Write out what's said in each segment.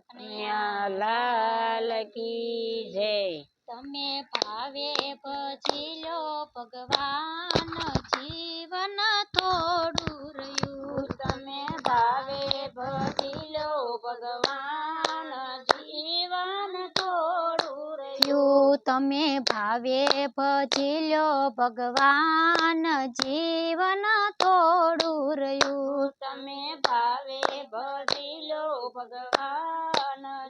કનૈયા લાલ કી જય. તમે ભાવે પછી લો ભગવાન જીવન થોડું રહ્યું. તમે ભાવે પછી લો ભગવાન જીવન થોડું રહ્યું. તમે ભાવે પછી લો ભગવાન જીવન થોડું રહ્યું. તમે ભાવે ભજી લો ભગવાન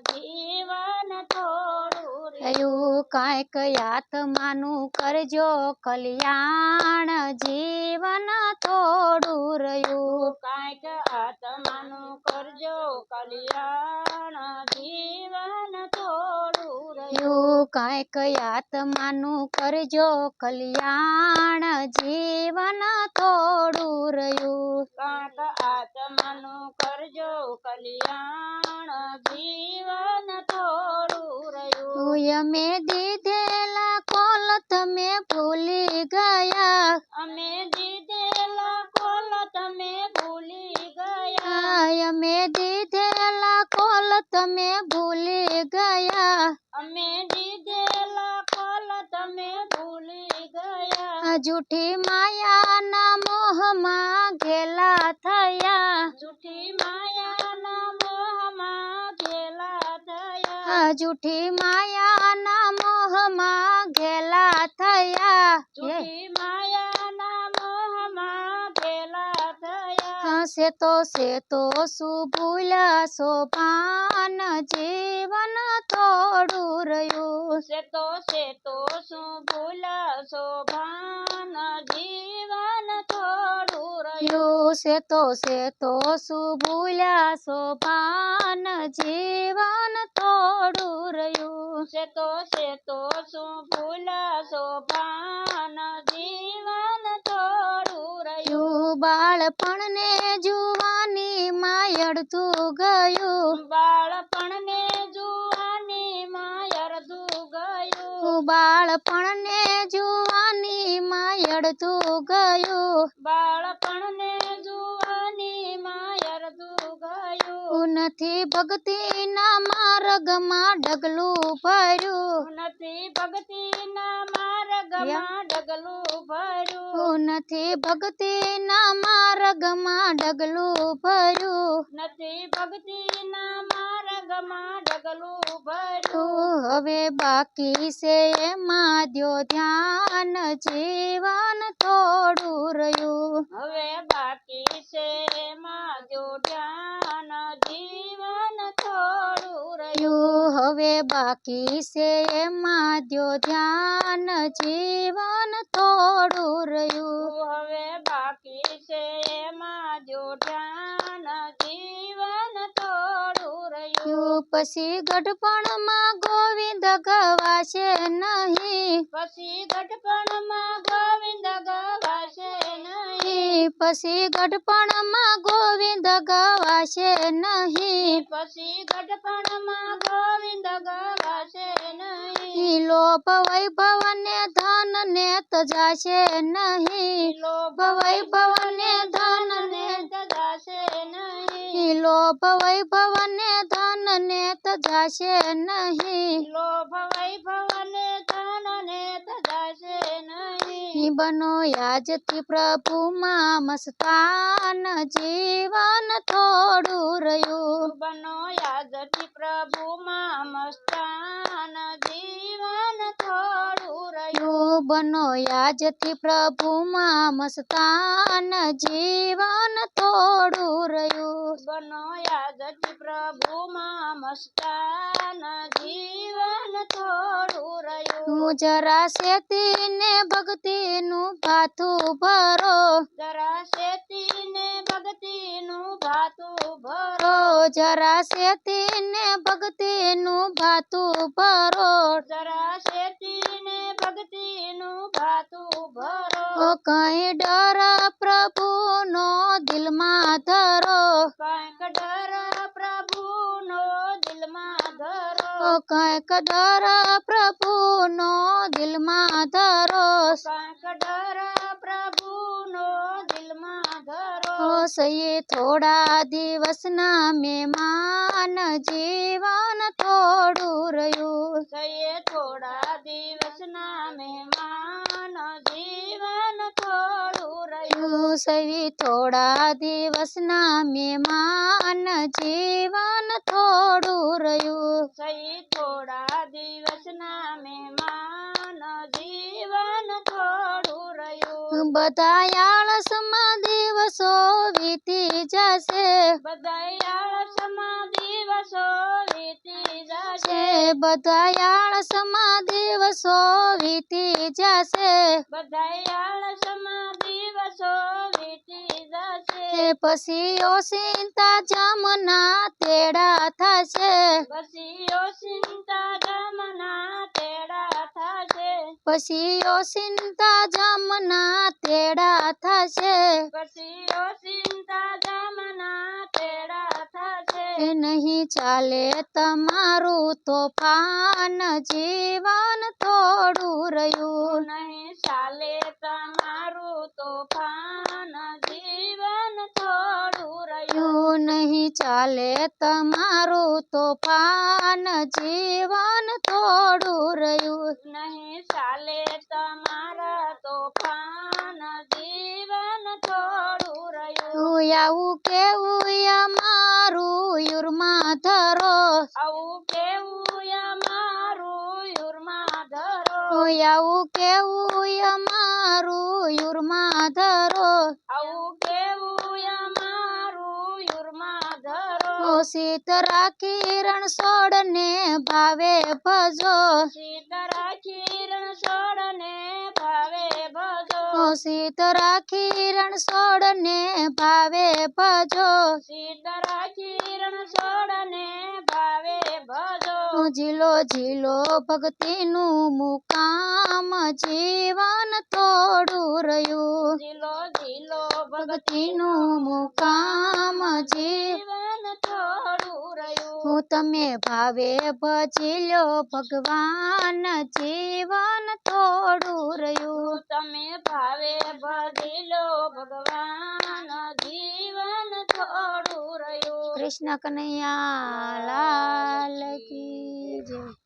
જીવન થોડું રહ્યું કાંઈક આત્માનું કરજો કલ્યાણ જીવન થોડું રહ્યું. કાંઈક આત્માનું કરજો કલ્યાણ જીવન થોડું રહ્યું. કાંઈક આત્માનું કરજો કલ્યાણ જીવન થોડું રહ્યું. કાંક આત્માનું કરજો કલ્યાણ खोया में दी देला कोलत में भूली गया। हमें दी देला कोलत में भूली गया। हमें दी देला कोलत में भूली गया। हमें दी देला कोलत में भूली गया। झूठी माया ना मोह मा गेला थया झूठी જૂઠી માયાના મોહમાં ઘેલા થયા જૂઠી માયાના મોહમાં ઘેલા થયા હસે તો સે તો શું ભૂલ્યા શોભાન જીવન થોડું રહ્યું છે તો છે તો શું ભૂલાશો ભાન જીવન થોડું રહ્યું રહ્યું છે તો છે તો શું ભૂલ્યા શોભાન જીવન થોડું રહ્યું. છે તો છે તો શું ભૂલાશો? પાન જીવન થોડું રહ્યું. બાળપણને જુવાની માયડતું ગયું. બાળપણને જુવાની માયડતું ગયું. બાળપણને જુવાની માયડતું ગયું. બાળપણને નથી ભક્તિના માર્ગમાં ડગલું ભર્યું. નથી ભક્તિના માર્ગમાં ડગલું ભર્યું. નથી ભક્તિના માર્ગમાં ડગલું ભર્યું. નથી ભક્તિના માર્ગમાં ડગલું ભર્યું. હવે બાકી છે એમાં દ્યો ધ્યાન જીવન થોડું રહ્યું. હવે બાકી છે એમાં જો ધ્યાન જીવન થોડું રહ્યું રહ્યું હવે બાકી છે એમાં દ્યો ધ્યાન જીવન થોડું રહ્યું. હવે બાકી છે એમાં જો ધ્યાન જીવન થોડું રહ્યું. પછી ગઢપણમાં ગોવિંદ ગવાશે નહીં. પછી ગઢપણમાં ગોવિંદ ગવાશે નહીં પછી ગઢપણમાં ગોવિંદ ગવાશે નહીં. પછી ગઢપણમાં ગોવિંદ ગવાશે નહીં. લોભ વૈભવ ને ધન ને તજાશે નહીં. લોભ વૈભવ ને ધન ને તજાશે નહીં. લોભ વૈભવ ને ધન ને તજાશે નહીં. લોભ વૈભવ ને ધન ને તજાશે નહીં. બનો યાજથી પ્રભુમાં મસ્તાન જીવન થોડું રહ્યું. બનો યાદથી પ્રભુમાં મસ્તાન જીવન થોડું રહ્યું. બનો યાજથી પ્રભુમાં મસ્તાન જીવન થોડું રહ્યું. બનો યાદથી પ્રભુમાં મસ્તાન જીવન હું જરા શેતીને ભક્તિનું ભાથું ભરો. જરા શેતીને ભક્તિનું ભાથું ભરો. જરા શેતીને ભક્તિનું ભાથું ભરો. જરા શેતીને ભક્તિનું ભાથું ભરો. ઓ કઈ ડર પ્રભુનો દિલમાં ધરો. કંઈક ડર પ્રભુનો દિલમાં ધરો ઓ કંઈક ડર પ્રભુનો દિલમાં ધરો કંઈક ડર પ્રભુનો દિલમાં ધરો સયે થોડા દિવસના મહેમાન જીવન થોડું રહ્યું. સયે થોડા દિવસના મહેમાન રહ્યું સવી થોડા દિવસના મેમાન જીવન થોડું રહ્યું. સહી થોડા દિવસના મેમાન જીવન થોડું રહ્યું. બધા આળસમાં દિવસો વીતી જશે. બધા આળસમાં દિવસો વીતી જશે. બધા આળસમાં દિવસો વીતી જશે. બધા આળસમાં વીતી જશે. એ પછી ઓસિંતા જમના તેડા થશે. પછી ઓચિંતા જમના તેડા થશે. જમના તેડા થશે. પછી ઓચિંતા જમના તેડા થશે. નહીં ચાલે તમારું તોફાન જીવન થોડું રહ્યું. નહીં ચાલે તમારું તોફાન જીવન થોડું રહ્યું યું નહીં ચાલે તમારું તોફાન જીવન થોડું રહ્યું. નહીં ચાલે તમારા તોફાન જીવન થોડું રહ્યું. આવું કેવું અમારું યુરમાં ધરો. આવું કેવું અમારું યુરમાં ધરો. આવું કેવું અમારું યુરમાં સીતરા કિરણ સોડને ભાવે ભજો. સીતરા કિરણ છોડને ભાવે ભજો. ઓ સીતરા કિરણ સોડને ભાવે ભજો. સીતરા કિરણ છોડને ભાવે ભજો. જીલો ઝીલો ભક્તિનું મુકામ જીવન તોડું રહ્યું. જીલો જીલો ભક્તિનું મુકામ જીવ જીવન તમે ભાવે ભજી લો ભગવાન જીવન થોડું રહ્યું. તમે ભાવે ભજી લો ભગવાન જીવન થોડું રહ્યું? કૃષ્ણ કનૈયા લાલ કી જય.